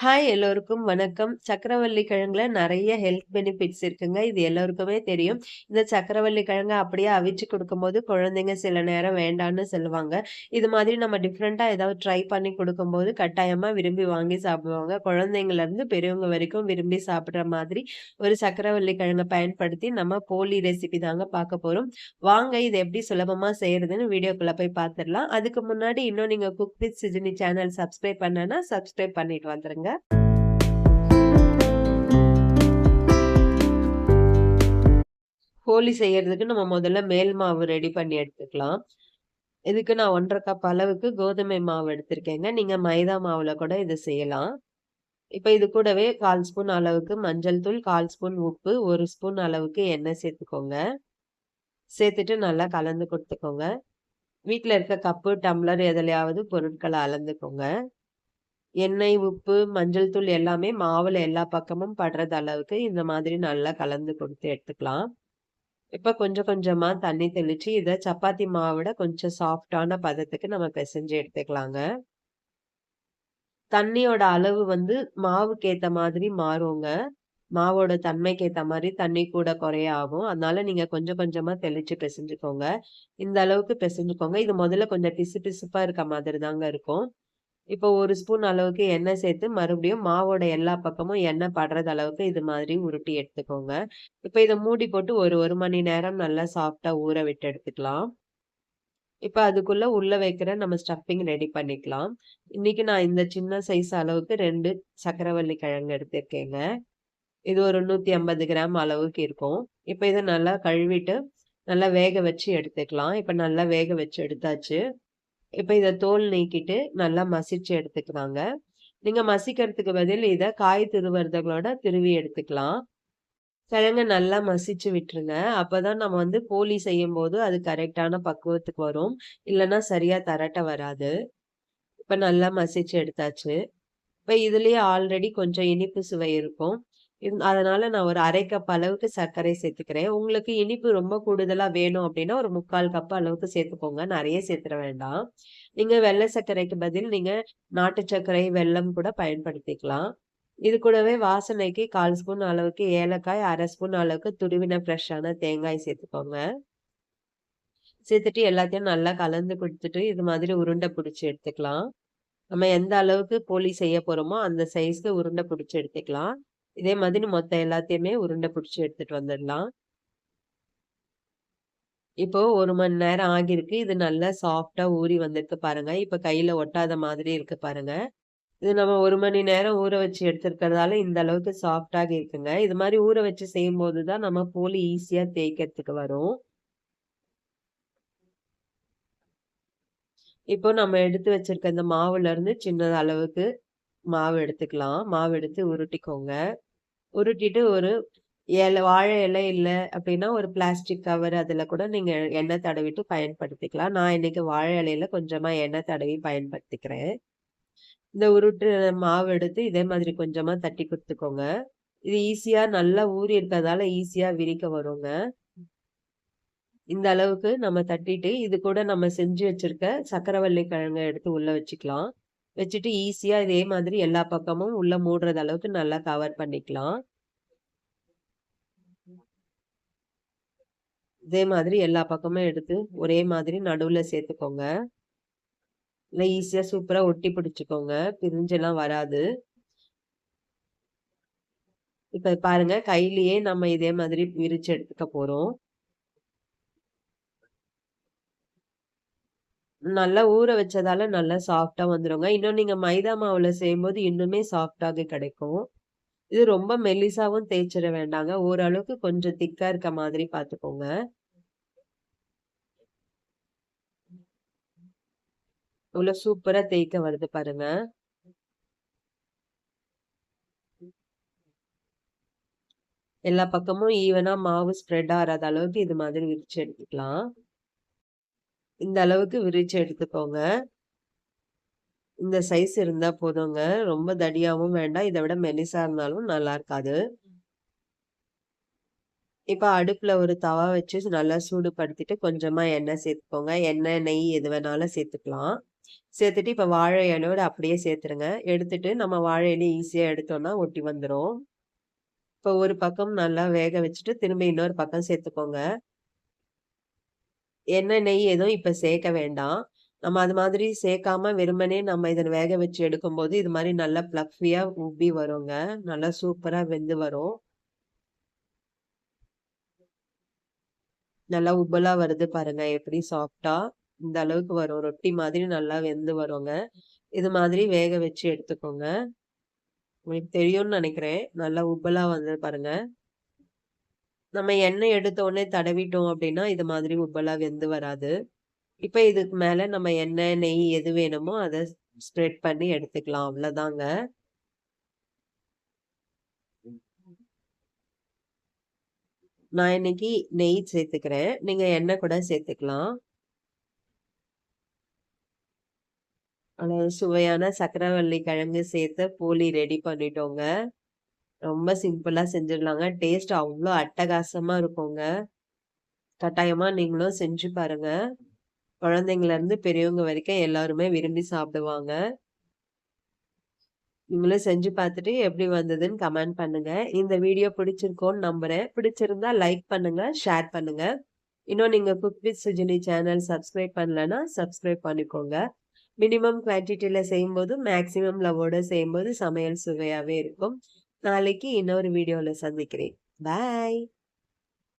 Hi எல்லோருக்கும் வணக்கம். சக்கரவள்ளி கிழங்குல நிறைய ஹெல்த் பெனிஃபிட்ஸ் இருக்குங்க. இது எல்லோருக்குமே தெரியும். இந்த சக்கரவள்ளி கிழங்க அப்படியே அவிச்சு கொடுக்கும்போது குழந்தைங்க சில நேரம் வேண்டான்னு சொல்லுவாங்க. இது மாதிரி நம்ம டிஃப்ரெண்ட்டாக ஏதாவது ட்ரை பண்ணி கொடுக்கும்போது கட்டாயமாக விரும்பி வாங்கி சாப்பிடுவாங்க. குழந்தைங்கள்லேருந்து பெரியவங்க வரைக்கும் விரும்பி சாப்பிட்ற மாதிரி ஒரு சக்கரவள்ளி கிழங்கை பயன்படுத்தி நம்ம போலி ரெசிபி தாங்க பார்க்க போகிறோம் வாங்க இது எப்படி சுலபமாக செய்கிறதுன்னு வீடியோக்குள்ளே போய் பார்த்துடலாம். அதுக்கு முன்னாடி இன்னும் நீங்கள் cook with Sujini channel subscribe பண்ணலன்னா சப்ஸ்கிரைப் பண்ணிட்டு வந்துருங்க. போலி செய்யறதுக்கு நம்ம முதல்ல மேல் மாவு ரெடி பண்ணி எடுத்துக்கலாம். இதுக்கு நான் 1 1/2 கப் அளவுக்கு கோதுமை மாவு எடுத்திருக்கேங்க. நீங்க மைதா மாவுல கூட இதை செய்யலாம். இப்ப இது கூடவே 1/4 ஸ்பூன் அளவுக்கு மஞ்சள் தூள், 1/4 ஸ்பூன் உப்பு, ஒரு ஸ்பூன் அளவுக்கு எண்ணெய் சேர்த்துக்கோங்க. சேர்த்துட்டு நல்லா கலந்து கொடுத்துக்கோங்க வீட்டில் இருக்க கப்பு, டம்ளர் எதுலையாவது பொருட்களை அளந்துக்கோங்க. எண்ணெய், உப்பு, மஞ்சள் தூள் எல்லாமே மாவில் எல்லா பக்கமும் படுறது அளவுக்கு இந்த மாதிரி நல்லா கலந்து கொடுத்து எடுத்துக்கலாம். இப்போ கொஞ்சம் கொஞ்சமாக தண்ணி தெளித்து இதை சப்பாத்தி மாவோட கொஞ்சம் சாஃப்ட்டான பதத்துக்கு நம்ம பிசைஞ்சு எடுத்துக்கலாங்க. தண்ணியோட அளவு வந்து மாவுக்கு மாதிரி மாறுங்க. மாவோட தன்மைக்கு மாதிரி தண்ணி கூட குறைய ஆகும். அதனால நீங்க கொஞ்சம் கொஞ்சமா தெளிச்சு பிசைஞ்சுக்கோங்க இந்த அளவுக்கு பிசைஞ்சுக்கோங்க இது முதல்ல கொஞ்சம் பிசு பிசுப்பா இருக்க மாதிரி தாங்க இருக்கும். இப்போ ஒரு ஸ்பூன் அளவுக்கு எண்ணெய் சேர்த்து மறுபடியும் மாவோட எல்லா பக்கமும் எண்ணெய் படுறது அளவுக்கு இது மாதிரி உருட்டி எடுத்துக்கோங்க. இப்போ இதை மூடி போட்டு ஒரு ஒரு மணி நேரம் நல்லா சாஃப்டாக ஊற விட்டு எடுத்துக்கலாம். இப்போ அதுக்குள்ளே உள்ளே வைக்கிற நம்ம ஸ்டஃபிங் ரெடி பண்ணிக்கலாம். இன்னைக்கு நான் இந்த சின்ன சைஸ் அளவுக்கு ரெண்டு சக்கரவள்ளி கிழங்கு எடுத்திருக்கேங்க. இது ஒரு 150 கிராம் அளவுக்கு இருக்கும். இப்போ இதை நல்லா கழுவிட்டு நல்லா வேக வச்சு எடுத்துக்கலாம். இப்போ நல்லா வேக வச்சு எடுத்தாச்சு. இப்போ இதை தோல் நீக்கிட்டு நல்லா மசிச்சு எடுத்துக்கலாங்க. நீங்க மசிக்கிறதுக்கு பதில் இதை காய் துருவுறதுகளோட திருவி எடுத்துக்கலாம். கிழங்க நல்லா மசிச்சு விட்டுருங்க. அப்பதான் நம்ம வந்து போலி செய்யும்போது அது கரெக்டான பக்குவத்துக்கு வரும். இல்லன்னா சரியா தரட்ட வராது. இப்ப நல்லா மசிச்சு எடுத்தாச்சு. இப்ப இதுலயே ஆல்ரெடி கொஞ்சம் இனிப்பு சுவை இருக்கும். இந் அதனால நான் ஒரு அரை கப் அளவுக்கு சர்க்கரை சேர்த்துக்கிறேன். உங்களுக்கு இனிப்பு ரொம்ப கூடுதலாக வேணும் அப்படின்னா ஒரு 3/4 கப் அளவுக்கு சேர்த்துக்கோங்க. நிறைய சேர்த்துட வேண்டாம். நீங்க வெள்ளை சர்க்கரைக்கு பதில் நீங்க நாட்டு சர்க்கரை, வெள்ளம் கூட பயன்படுத்திக்கலாம். இது கூடவே வாசனைக்கு 1/4 ஸ்பூன் அளவுக்கு ஏலக்காய், அரை ஸ்பூன் அளவுக்கு துருவின ஃப்ரெஷ்ஷான தேங்காய் சேர்த்துக்கோங்க. சேர்த்துட்டு எல்லாத்தையும் நல்லா கலந்து கொடுத்துட்டு இது மாதிரி உருண்டை பிடிச்சி எடுத்துக்கலாம். நம்ம எந்த அளவுக்கு போலி செய்ய போகிறோமோ அந்த சைஸ்க்கு உருண்டை பிடிச்சி எடுத்துக்கலாம். இதே மாதிரி மொத்த எல்லாத்தையுமே உருண்டை பிடிச்சி எடுத்துட்டு வந்துடலாம். இப்போ ஒரு மணி நேரம் ஆகியிருக்கு. இது நல்லா சாஃப்ட்டா ஊறி வந்திருக்கு பாருங்க. இப்போ கையில ஒட்டாத மாதிரி இருக்கு பாருங்க. இது நம்ம ஒரு மணி நேரம் ஊற வச்சு எடுத்துருக்கிறதால இந்த அளவுக்கு சாஃப்டாக இருக்குங்க. இது மாதிரி ஊற வச்சு செய்யும்போது தான் நம்ம போலி ஈஸியா தேய்க்கிறதுக்கு வரும். இப்போ நம்ம எடுத்து வச்சிருக்க இந்த மாவுல இருந்து சின்ன அளவுக்கு மாவு எடுத்துக்கலாம். மாவு எடுத்து உருட்டிக்கோங்க. உருட்டிட்டு ஒரு இல வாழை இலை இல்லை அப்படின்னா ஒரு பிளாஸ்டிக் கவர் அதில் கூட நீங்கள் எண்ணெய் தடவிட்டு பயன்படுத்திக்கலாம். நான் இன்னைக்கு வாழை இலையில கொஞ்சமாக எண்ணெய் தடவி பயன்படுத்திக்கிறேன். இந்த உருட்டு மாவு எடுத்து இதே மாதிரி கொஞ்சமாக தட்டி கொடுத்துக்கோங்க இது ஈஸியாக நல்லா ஊறி இருக்கிறதால ஈஸியாக விரிக்க வருங்க. இந்த அளவுக்கு நம்ம தட்டிட்டு, இது கூட நம்ம செஞ்சு வச்சிருக்க சக்கரவள்ளி கிழங்கு எடுத்து உள்ள வச்சுக்கலாம். வச்சுட்டு ஈஸியாக இதே மாதிரி எல்லா பக்கமும் உள்ளே மூடுறது அளவுக்கு நல்லா கவர் பண்ணிக்கலாம். இதே மாதிரி எல்லா பக்கமும் எடுத்து ஒரே மாதிரி நடுவில் சேர்த்துக்கோங்க. இல்லை ஈஸியாக சூப்பராக ஒட்டி பிடிச்சிக்கோங்க பிரிஞ்செல்லாம் வராது. இப்போ பாருங்க கையிலேயே நம்ம இதே மாதிரி விரிச்சு எடுத்துக்க போகிறோம் நல்லா ஊற வச்சதால நல்லா சாஃப்டாக வந்துருங்க. இன்னும் நீங்க மைதா மாவுல செய்யும்போது இன்னுமே சாஃப்ட்டாக கிடைக்கும். இது ரொம்ப மெல்லிசாவும் தேய்ச்சிட வேண்டாங்க. ஓரளவுக்கு கொஞ்சம் திக்கா இருக்க மாதிரி பார்த்துக்கோங்க. இவ்வளோ சூப்பரா தேய்க்க வருது பாருங்க. எல்லா பக்கமும் ஈவனாக மாவு ஸ்ப்ரெட் ஆகாத அளவுக்கு இது மாதிரி விரிச்சு எடுத்துக்கலாம். இந்த அளவுக்கு விரிச்சு எடுத்துக்கோங்க. இந்த சைஸ் இருந்தா போதுங்க. ரொம்ப தடியாவும் வேண்டாம். இதை விட மெலிசா இருந்தாலும் நல்லா இருக்காது. இப்ப அடுப்புல ஒரு தவா வச்சு நல்லா சூடுபடுத்திட்டு கொஞ்சமா எண்ணெய் சேர்த்துக்கோங்க. எண்ணெய், நெய் எது வேணாலும் சேர்த்துக்கலாம். சேர்த்துட்டு இப்ப வாழை இலையோட அப்படியே சேர்த்துருங்க. எடுத்துட்டு நம்ம வாழை இலையை ஈஸியா எடுத்தோம்னா ஒட்டி வந்துடும் இப்ப ஒரு பக்கம் நல்லா வேக வச்சுட்டு, திரும்ப இன்னொரு பக்கம் சேர்த்துக்கோங்க. எண்ணெய், நெய் எதுவும் இப்போ சேர்க்க வேண்டாம். நம்ம அது மாதிரி சேர்க்காம வெறுமனே நம்ம இதை வேக வச்சு எடுக்கும்போது, இது மாதிரி நல்லா ஃப்ளஃபியாக உப்பி வருங்க. நல்லா சூப்பராக வெந்து வரும். நல்லா உப்பலா வருது பாருங்க. எப்படி சாஃப்ட்டா. இந்த அளவுக்கு வரும். ரொட்டி மாதிரி நல்லா வெந்து வருங்க. இது மாதிரி வேக வச்சு எடுத்துக்கோங்க. உங்களுக்கு தெரியும்னு நினைக்கிறேன் நல்லா உப்பலா வந்து பாருங்க. நம்ம எண்ணெய் எடுத்த உடனே தடவிட்டோம் அப்படின்னா, இது மாதிரி உப்பலா வெந்து வராது. இப்போ இதுக்கு மேலே நம்ம எண்ணெய், நெய் எது வேணுமோ அதை ஸ்ப்ரெட் பண்ணி எடுத்துக்கலாம். அவ்வளோதாங்க. நான் இன்னைக்கு நெய் சேர்த்துக்கிறேன். நீங்கள் எண்ணெய் கூட சேர்த்துக்கலாம். அதாவது சுவையான சக்கரவள்ளி கிழங்கு சேர்த்து போளி ரெடி பண்ணிட்டோங்க. ரொம்ப சிம்பிளா செஞ்சிடலாங்க. டேஸ்ட் அவ்வளோ அட்டகாசமா இருக்குங்க. கட்டாயமா நீங்களும் செஞ்சு பாருங்க. குழந்தைங்கள இருந்து பெரியவங்க வரைக்கும் எல்லாருமே விரும்பி சாப்பிடுவாங்க. நீங்களும் செஞ்சு பார்த்துட்டு எப்படி வந்ததுன்னு கமெண்ட் பண்ணுங்க. இந்த வீடியோ பிடிச்சிருக்கோன்னு நம்புறேன். பிடிச்சிருந்தா லைக் பண்ணுங்க, ஷேர் பண்ணுங்க. இன்னும் நீங்க cook with Sujini channel subscribe பண்ணலன்னா, சப்ஸ்கிரைப் பண்ணிக்கோங்க. மினிமம் குவான்டிட்டில செய்யும்போது, மேக்ஸிமம் லவ்வோட செய்யும்போது சமையல் சுவையாகவே இருக்கும். நாளைக்கு இன்னொரு வீடியோவில் சந்திக்கிறேன். பாய்.